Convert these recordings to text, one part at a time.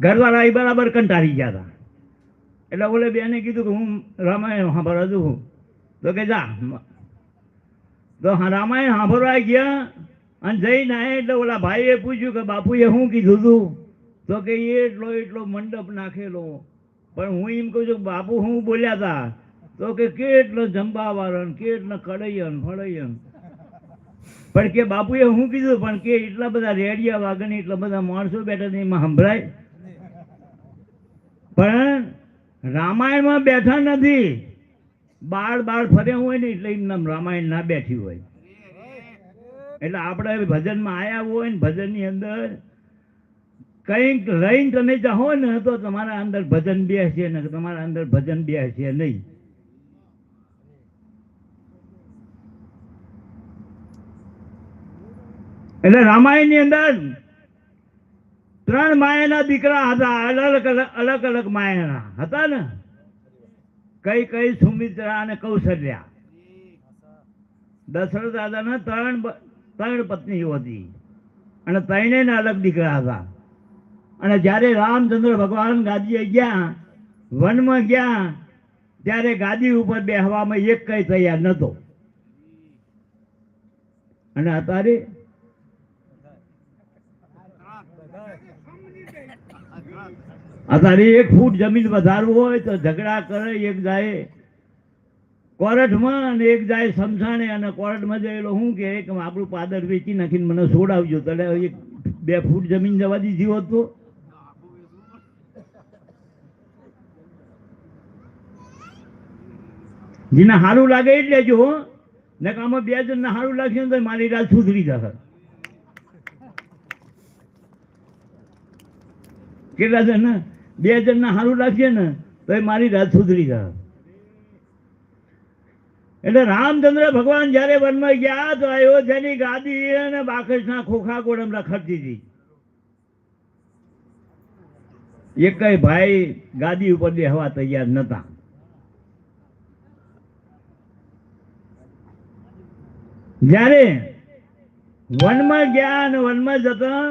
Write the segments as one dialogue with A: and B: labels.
A: ઘરવાળા એ બરાબર કંટાળી ગયા હતા. એટલે ઓલે બેને કીધું કે હું રામાયણ સાંભળવા છું. તો કે જા. તો હા, રામાયણ સાંભળવા ગયા અને જઈને આવ્યા એટલે ઓલા ભાઈએ પૂછ્યું કે બાપુએ શું કીધું તું? તો કે એ એટલો એટલો મંડપ નાખેલો. પણ હું એમ કહું છું બાપુ શું બોલ્યા હતા તો કે કેટલો જંબાવાળન કેટલો કડૈયન ફળૈયન. પણ કે બાપુએ શું કીધું? પણ કે એટલા બધા રેડિયા વાગણી એટલા બધા માણસો બેઠા એમાં સંભળાય. પણ રામાયણમાં બેઠા નથી. બાળ બાળ ફર્યા હોય ને એટલે એમ રામાયણ ના બેઠી હોય. એટલે આપણે ભજનમાં આવ્યા હોય ને ભજનની અંદર કંઈક લઈને તમે જાઓ ને તો તમારા અંદર ભજન બેસશે ને તમારા અંદર ભજન બેસશે નહીં. એટલે રામાયણની અંદર ત્રણ માયાના દીકરા હતા, અલગ અલગ અલગ માયાના હતા ને. કઈ કઈ સુમિત્રા અને કૌશલ્યા. દશરથ દાદાના ત્રણ ત્રણ પત્નીઓ હતી. અને ત્રણેયને અલગ દીકરા હતા. અને જ્યારે રામચંદ્ર ભગવાન ગાદીએ ગયા, વનમાં ગયા, ત્યારે ગાદી ઉપર બેહવામાં એક કઈ તૈયાર નતો અને અત્યારે અત્યારે એક ફૂટ જમીન વધારવું હોય તો ઝઘડા કરે, એક જાય કોર્ટમાં અને એક જાય સમસાણે અને કોર્ટમાં જયેલો હું કે એક આપણું પાદર વેચી નાખીને મને છોડાવજો. તને એક બે ફૂટ જમીન જવા દીધી હોત તો? જેને સારું લાગે એ જ લેજો ને કે આમાં બે જણને સારું લાગશે ને તો મારી રાત સુધરી જશે. કેટલા જણ બે જણને સારું લાગશે ને, તો એ મારી રાત સુધરી જાય. એટલે રામચંદ્ર ભગવાન જ્યારે વનમાં ગયા, તો અયોધ્યાની ગાદી અને બાકસના ખોખા ગોળમ રખડતી હતી એક ભાઈ ગાદી ઉપર બેહવા તૈયાર નતા. જ્યારે વનમાં ગયા અને વનમાં જતા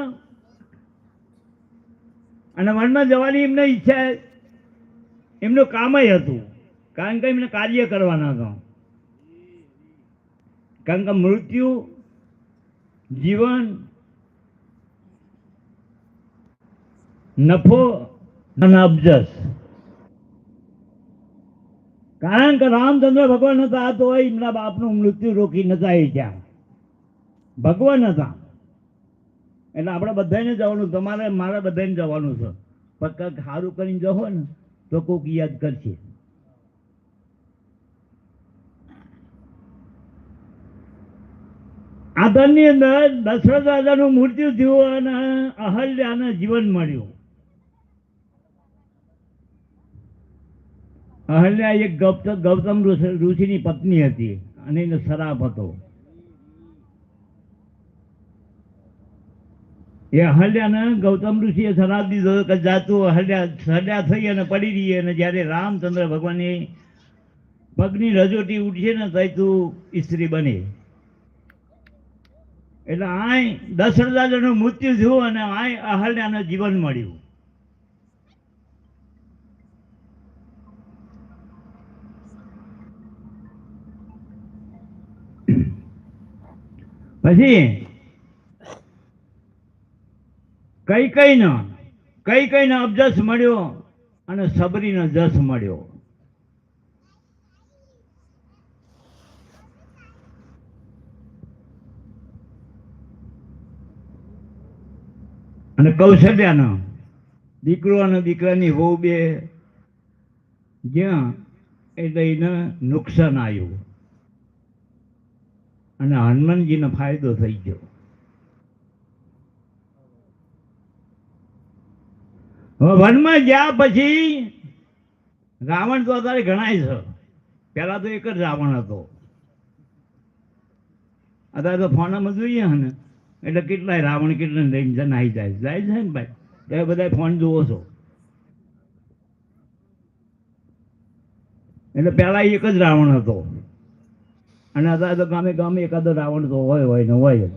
A: અને વનમાં જવાની એમને ઈચ્છા એમનું કામય હતું. કારણ કે એમને કાર્ય કરવાના હતા. કારણ કે મૃત્યુ, જીવન, નફો અને અબજસ. કારણ કે રામચંદ્ર ભગવાન હતા, તો એમના બાપનું મૃત્યુ રોકી નતા એ ત્યાં ભગવાન હતા. એટલે આપણે બધાને જવાનું તમારે મારે બધાને જવાનું છે. પણ કંઈક સારું કરીને જવો ને, તો કોઈક યાદ કરશે. આદરની અંદર દશરથ રાજાનું મૃત્યુ થયું અને અહલ્યાને જીવન મળ્યું. અહલ્યા એક ગૌતમ ગૌતમ ઋષિ- ઋષિની પત્ની હતી અને એનો શરાબ હતો. એ અહલ્યાને ગૌતમ ઋષિએ શરાબ દીધો કે જાતું અહલ્યા સજા થઈ અને પડી રહી અને જ્યારે રામચંદ્ર ભગવાનની પગની રજોટી ઉઠશે ને તો તું સ્ત્રી બને. એટલે આય દશરથ રાજાનું મૃત્યુ થયું અને આય અહલ્યાને જીવન મળ્યું. પછી કઈ કઈ ના કઈ કઈ ને અબજસ મળ્યો અને સબરીનો જસ મળ્યો. અને કૌશલ્યાનો દીકરો અને દીકરાની વહુ બે જ્યાં એટલે એને નુકસાન આવ્યું. અને હનુમાનજીનો ફાયદો થઈ ગયો. વનમાં ગયા પછી રાવણ તો અત્યારે ગણાય છે. પહેલા તો એક જ રાવણ હતો. અત્યારે તો ફોનમાં જોઈએ ને. એટલે કેટલાય રાવણ કેટલા લઈને નાહી જાય. જાય છે ને ભાઈ. ત્યારે બધા ફોન જુઓ છો. એટલે પહેલા એક જ રાવણ હતો. અને અત્યારે તો ગામે ગામે એકાદો રાવણ તો હોય હોય ને હોય